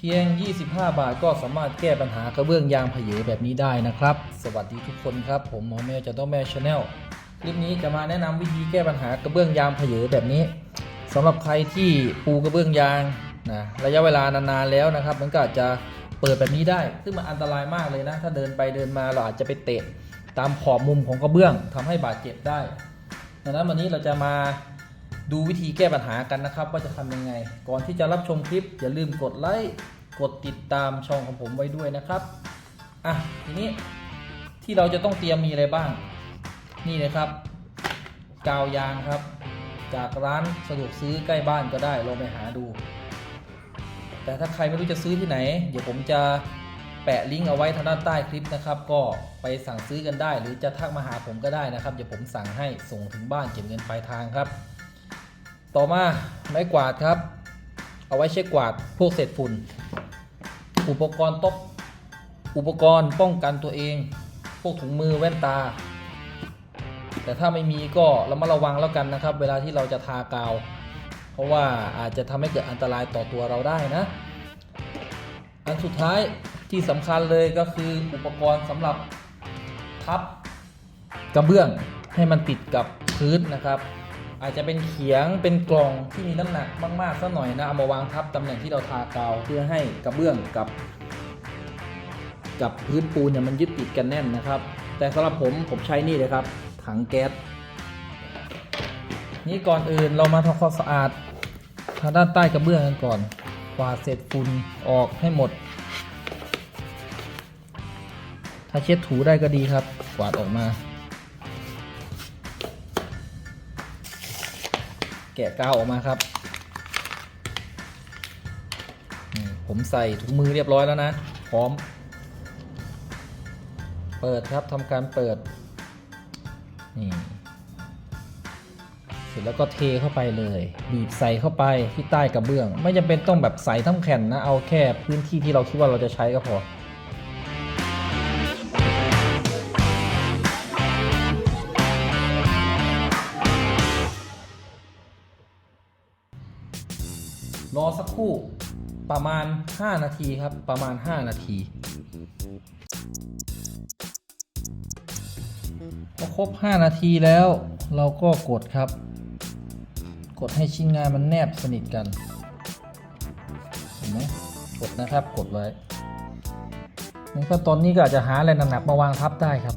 เพียง 25 บาทก็สามารถแก้ปัญหากระเบื้องยางผยแบบนี้ได้นะครับ สวัสดีทุกคนครับ ผมหมอแมวจะต้องแมวชาแนลคลิปนี้จะมาแนะนำวิธีแก้ปัญหากระเบื้องยางผยแบบนี้สำหรับใครที่ปูกระเบื้องยางนะระยะเวลานานๆแล้วนะครับ มันก็อาจจะเปิดแบบนี้ได้ ซึ่งมันอันตรายมากเลยนะ ถ้าเดินไปเดินมาเราอาจจะไปเตะตามขอบมุมของกระเบื้องทำให้บาดเจ็บได้ดังนั้นวันนี้เราจะมา ดูวิธีแก้ปัญหากันนะครับ ว่าจะทำยังไง ก่อนที่จะรับชมคลิป อย่าลืมกดไลค์กดติดตามช่องของผมไว้ด้วยนะครับอะทีนี้ที่เราจะต้องเตรียมมีอะไรบ้าง นี่นะครับ กาวยางครับ จากร้านสะดวกซื้อใกล้บ้านก็ได้ลองไปหาดู แต่ถ้าใครไม่รู้จะซื้อที่ไหน เดี๋ยวผมจะแปะลิงก์เอาไว้ทางด้านใต้คลิปนะครับ ก็ไปสั่งซื้อกันได้ หรือจะทักมาหาผมก็ได้นะครับ เดี๋ยวผมสั่งให้ส่งถึงบ้านเก็บเงินปลายทางครับ ต่อมาไม้กวาดครับ เอาไว้เช็ดกวาดพวกเศษฝุ่น อุปกรณ์ตบอุปกรณ์ป้องกันตัวเอง พวกถุงมือแว่นตา แต่ถ้าไม่มีก็ระมัดระวังแล้วกันนะครับ เวลาที่เราจะทากาว เพราะว่าอาจจะทำให้เกิดอันตรายต่อตัวเราได้นะ อันสุดท้ายที่สำคัญเลยก็คืออุปกรณ์สำหรับทับกระเบื้องให้มันติดกับพื้นนะครับ อาจจะเป็นเขียงเป็นกล่องที่มีน้ำหนักมากๆสักหน่อยนะเอามาวางทับตำแหน่งที่เราทากาวเพื่อให้กระเบื้องกับ กับพื้นปูนเนี่ยมันยึดติดกันแน่นนะครับ แต่สำหรับผมผมใช้นี่เลยครับ ถังแก๊สนี่ก่อนอื่นเรามาทำความสะอาดทางด้านใต้กระเบื้องกันก่อนกวาดเศษฝุ่นออกให้หมด ถ้าเช็ดถูได้ก็ดีครับกวาดออกมา แกะกาวออกมาครับ ผมใส่ถุงมือเรียบร้อยแล้วนะ พร้อม เปิดครับทำการเปิด นี่ เสร็จแล้วก็เทเข้าไปเลย บีบใส่เข้าไปที่ใต้กระเบื้อง ไม่จำเป็นต้องแบบใส่ทั้งแผ่นนะ เอาแค่พื้นที่ที่เราคิดว่าเราจะใช้ก็พอ รอสักครู่ประมาณ 5 นาทีครับ ประมาณ 5 นาทีพอครบ 5 นาทีแล้ว เราก็กดครับ กดให้ชิ้นงานมันแนบสนิทกัน เห็นไหมกดนะครับ กดไว้ในขั้นตอนนี้ก็อาจจะหาอะไรหนักๆมาวางทับได้ครับ